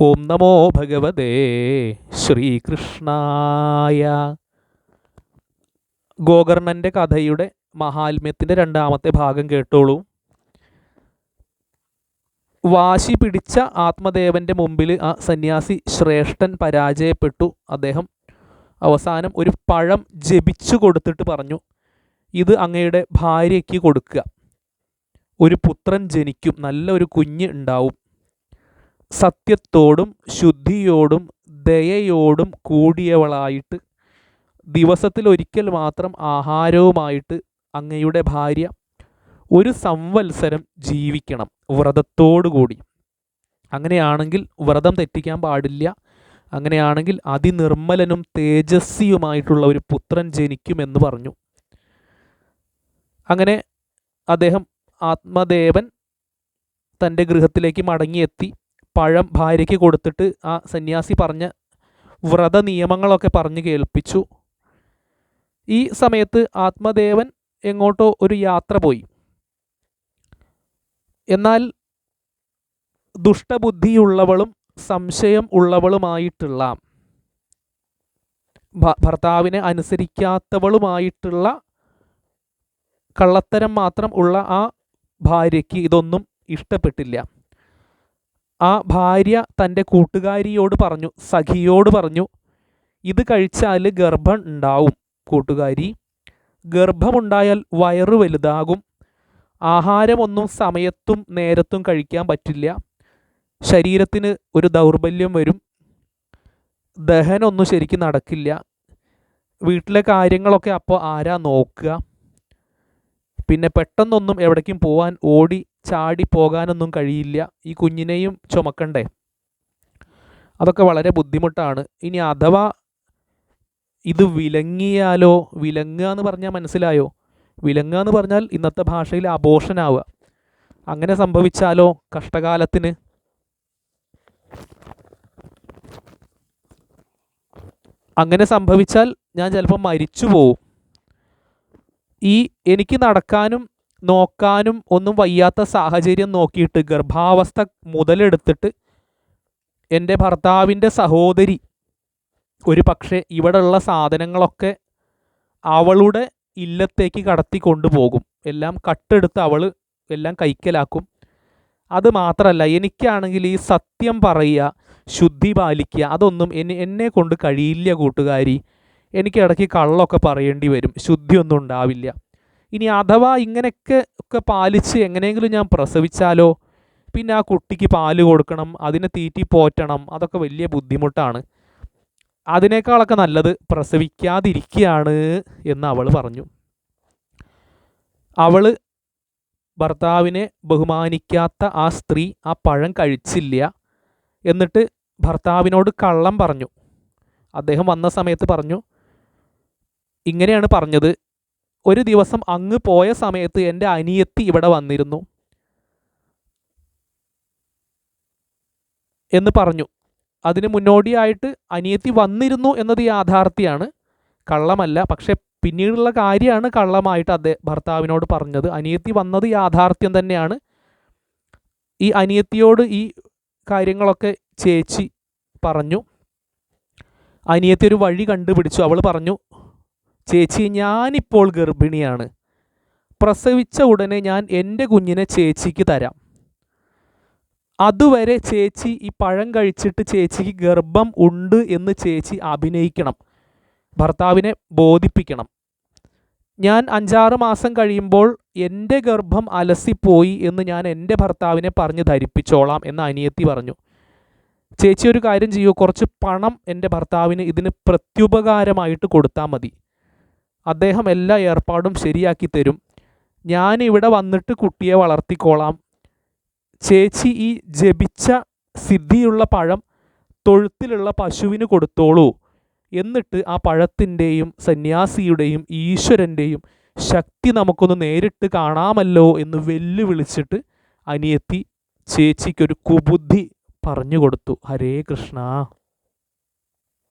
ഓം നമോ ഭഗവതേ ശ്രീകൃഷ്ണായ. ഗോകർണന്റെ കഥയുടെ മഹാത്മ്യത്തിന്റെ രണ്ടാമത്തെ ഭാഗം കേട്ടോളൂ. വാശി പിടിച്ച ആത്മദേവന്റെ മുമ്പിൽ ആ സന്യാസി ശ്രേഷ്ഠൻ പരാജയപ്പെട്ടു. അദ്ദേഹം അവസാനം ഒരു പഴം ജപിച്ചു കൊടുത്തിട്ട് പറഞ്ഞു ഇത് അങ്ങയുടെ ഭാര്യയ്ക്ക് കൊടുക്കുക. ഒരു പുത്രൻ ജനിക്കും നല്ലൊരു കുഞ്ഞ് ഉണ്ടാവും. സത്യത്തോടും ശുദ്ധിയോടും ദയയോടും കൂടിയവളായിട്ട് ദിവസത്തിൽ ഒരിക്കൽ മാത്രം ആഹാരവുമായിട്ട് അങ്ങയുടെ ഭാര്യ ഒരു സംവത്സരം ജീവിക്കണം വ്രതത്തോടുകൂടി. അങ്ങനെയാണെങ്കിൽ വ്രതം തെറ്റിക്കാൻ പാടില്ല. അങ്ങനെയാണെങ്കിൽ അതിനിർമ്മലനും തേജസ്വിയുമായിട്ടുള്ള ഒരു പുത്രൻ ജനിക്കുമെന്ന് പറഞ്ഞു. അങ്ങനെ അദ്ദേഹം ആത്മദേവൻ തന്റെ ഗൃഹത്തിലേക്ക് മടങ്ങിയെത്തി. പഴം ഭാര്യയ്ക്ക് കൊടുത്തിട്ട് ആ സന്യാസി പറഞ്ഞ വ്രത നിയമങ്ങളൊക്കെ പറഞ്ഞു കേൾപ്പിച്ചു. ഈ സമയത്ത് ആത്മദേവൻ എങ്ങോട്ടോ ഒരു യാത്ര പോയി. എന്നാൽ ദുഷ്ടബുദ്ധിയുള്ളവളും സംശയം ഉള്ളവളുമായിട്ടുള്ള ഭർത്താവിനെ അനുസരിക്കാത്തവളുമായിട്ടുള്ള കള്ളത്തരം മാത്രം ഉള്ള ആ ഭാര്യയ്ക്ക് ഇതൊന്നും ഇഷ്ടപ്പെട്ടില്ല. ആ ഭാര്യ തന്റെ കൂട്ടുകാരിയോട് പറഞ്ഞു സഖിയോട് പറഞ്ഞു ഇത് കഴിച്ചാൽ ഗർഭം ഉണ്ടാവും കൂട്ടുകാരി. ഗർഭമുണ്ടായാൽ വയറ് വലുതാകും. ആഹാരമൊന്നും സമയത്തും നേരത്തും കഴിക്കാൻ പറ്റില്ല. ശരീരത്തിന് ഒരു ദൗർബല്യം വരും. ദഹനമൊന്നും ശരിക്കും നടക്കില്ല. വീട്ടിലെ കാര്യങ്ങളൊക്കെ അപ്പോൾ ആരാ നോക്കുക? പിന്നെ പെട്ടെന്നൊന്നും എവിടേക്കും പോകാൻ ഓടി ചാടി പോകാനൊന്നും കഴിയില്ല. ഈ കുഞ്ഞിനെയും ചുമക്കണ്ടേ? അതൊക്കെ വളരെ ബുദ്ധിമുട്ടാണ്. ഇനി അഥവാ ഇത് വിലങ്ങിയാലോ വിലങ്ങുക എന്ന് പറഞ്ഞാൽ മനസ്സിലായോ? വിലങ്ങുക എന്ന് പറഞ്ഞാൽ ഇന്നത്തെ ഭാഷയിൽ അബോഷനാവുക അങ്ങനെ സംഭവിച്ചാലോ കഷ്ടകാലത്തിന്? അങ്ങനെ സംഭവിച്ചാൽ ഞാൻ ചിലപ്പോൾ മരിച്ചു പോവും ഈ എനിക്ക് നടക്കാനും നോക്കാനും ഒന്നും വയ്യാത്ത സാഹചര്യം നോക്കിയിട്ട് ഗർഭാവസ്ഥ മുതലെടുത്തിട്ട് എന്റെ ഭർത്താവിന്റെ സഹോദരി ഒരു പക്ഷേ ഇവിടെയുള്ള സാധനങ്ങളൊക്കെ അവളുടെ ഇല്ലത്തേക്ക് കടത്തി കൊണ്ടുപോകും. എല്ലാം കട്ടെടുത്ത് അവൾ എല്ലാം കൈക്കലാക്കും. അത് മാത്രമല്ല എനിക്കാണെങ്കിൽ ഈ സത്യം പറയുക ശുദ്ധി പാലിക്കുക അതൊന്നും എന്നെ എന്നെ കൊണ്ട് കഴിയില്ല കൂട്ടുകാരി. എനിക്ക് ഇടയ്ക്ക് കള്ളൊക്കെ പറയേണ്ടി വരും. ശുദ്ധിയൊന്നും ഉണ്ടാവില്ല. ഇനി അഥവാ ഇങ്ങനെയൊക്കെ ഒക്കെ പാലിച്ച് എങ്ങനെയെങ്കിലും ഞാൻ പ്രസവിച്ചാലോ പിന്നെ ആ കുട്ടിക്ക് പാൽ കൊടുക്കണം അതിനെ തീറ്റി പോറ്റണം അതൊക്കെ വലിയ ബുദ്ധിമുട്ടാണ്. അതിനേക്കാളൊക്കെ നല്ലത് പ്രസവിക്കാതിരിക്കുകയാണ് എന്ന് അവൾ പറഞ്ഞു. അവൾ ഭർത്താവിനെ ബഹുമാനിക്കാത്ത ആ സ്ത്രീ ആ പഴം കഴിച്ചില്ല എന്നിട്ട് ഭർത്താവിനോട് കള്ളം പറഞ്ഞു. അദ്ദേഹം വന്ന സമയത്ത് പറഞ്ഞു ഇങ്ങനെയാണ് പറഞ്ഞത് ഒരു ദിവസം അങ്ങ് പോയ സമയത്ത് എന്റെ അനിയത്തി ഇവിടെ വന്നിരുന്നു. എന്ന് പറഞ്ഞു. അതിന് മുന്നോടിയായിട്ട് അനിയത്തി വന്നിരുന്നു എന്നത് യാഥാർത്ഥ്യമാണ് കള്ളമല്ല പക്ഷെ പിന്നീടുള്ള കാര്യമാണ് കള്ളമായിട്ട് അദ്ദേഹം ഭർത്താവിനോട് പറഞ്ഞത്. അനിയത്തി വന്നത് യാഥാർത്ഥ്യം തന്നെയാണ്. ഈ അനിയത്തിയോട് ഈ കാര്യങ്ങളൊക്കെ ചേച്ചി പറഞ്ഞു. അനിയത്തി ഒരു വഴി കണ്ടുപിടിച്ചു. അവൾ പറഞ്ഞു ചേച്ചി ഞാനിപ്പോൾ ഗർഭിണിയാണ്. പ്രസവിച്ച ഉടനെ ഞാൻ എന്റെ കുഞ്ഞിനെ ചേച്ചിക്ക് തരാം. അതുവരെ ചേച്ചി ഈ പഴം കഴിച്ചിട്ട് ചേച്ചിക്ക് ഗർഭം ഉണ്ട് എന്ന് ചേച്ചി അഭിനയിക്കണം. ഭർത്താവിനെ ബോധിപ്പിക്കണം. ഞാൻ അഞ്ചാറ് മാസം കഴിയുമ്പോൾ എന്റെ ഗർഭം അലസിപ്പോയി എന്ന് ഞാൻ എന്റെ ഭർത്താവിനെ പറഞ്ഞ് ധരിപ്പിച്ചോളാം എന്ന് അനിയത്തി പറഞ്ഞു. ചേച്ചി ഒരു കാര്യം ചെയ്യൂ കുറച്ച് പണം എന്റെ ഭർത്താവിന് ഇതിന് പ്രത്യുപകാരമായിട്ട് കൊടുത്താൽ മതി. അദ്ദേഹം എല്ലാ ഏർപ്പാടും ശരിയാക്കി തരും. ഞാൻ ഇവിടെ വന്നിട്ട് കുട്ടിയെ വളർത്തിക്കോളാം. ചേച്ചി ഈ ജപിച്ച സിദ്ധിയുള്ള പഴം തൊഴുത്തിലുള്ള പശുവിന് കൊടുത്തോളൂ. എന്നിട്ട് ആ പഴത്തിന്റെയും സന്യാസിയുടെയും ഈശ്വരന്റെയും ശക്തി നമുക്കൊന്ന് നേരിട്ട് കാണാമല്ലോ എന്ന് വെല്ലുവിളിച്ചിട്ട് അനിയത്തി ചേച്ചിക്കൊരു കുബുദ്ധി പറഞ്ഞു കൊടുത്തു. ഹരേ കൃഷ്ണ.